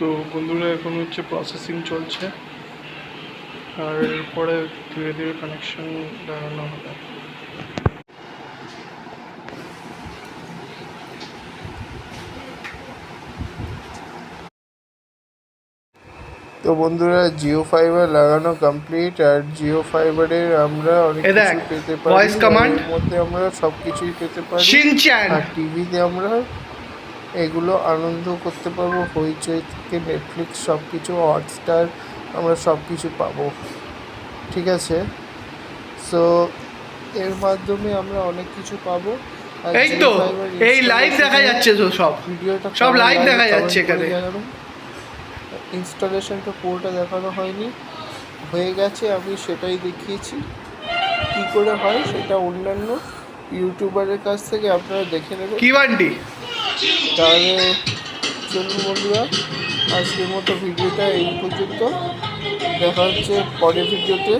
তো বন্ধুরা এখন হচ্ছে প্রসেসিং চলছে। আর এরপরে ধীরে ধীরে কানেকশন লাগানো হবে। তো বন্ধুরা জিও ফাইবার লাগানো কমপ্লিট আর জিও ফাইবারের আমরা অনেক কিছু পেতে পারি। command। এর মধ্যে আমরা সব কিছুই পেতে পারি। শিনচ্যান আর টিভিতে আমরা এগুলো আনন্দ করতে পারব হইচই থেকে নেটফ্লিক্স সব কিছু হটস্টার আমরা সব কিছু পাবো। ঠিক আছে? সো এর মাধ্যমে আমরা অনেক কিছু পাবো। এই তো এই লাইভ দেখা যাচ্ছে তো সব। ভিডিওটা সব লাগল দেখা যাচ্ছে এখানে। ইনস্টলেশনটা পুরোটা দেখানো হয়নি। হয়ে গেছে আমি সেটাই দেখিয়েছি। কি করে হয় সেটা অন্যান্য ইউটিউবারের কাছ থেকে আপনারা দেখে নেবেন। কি বান্টি? তাহলে চলুন বন্ধুরা আজকের মতো ভিডিওটা এই পর্যন্ত। দেখা হচ্ছে পরের ভিডিওতে।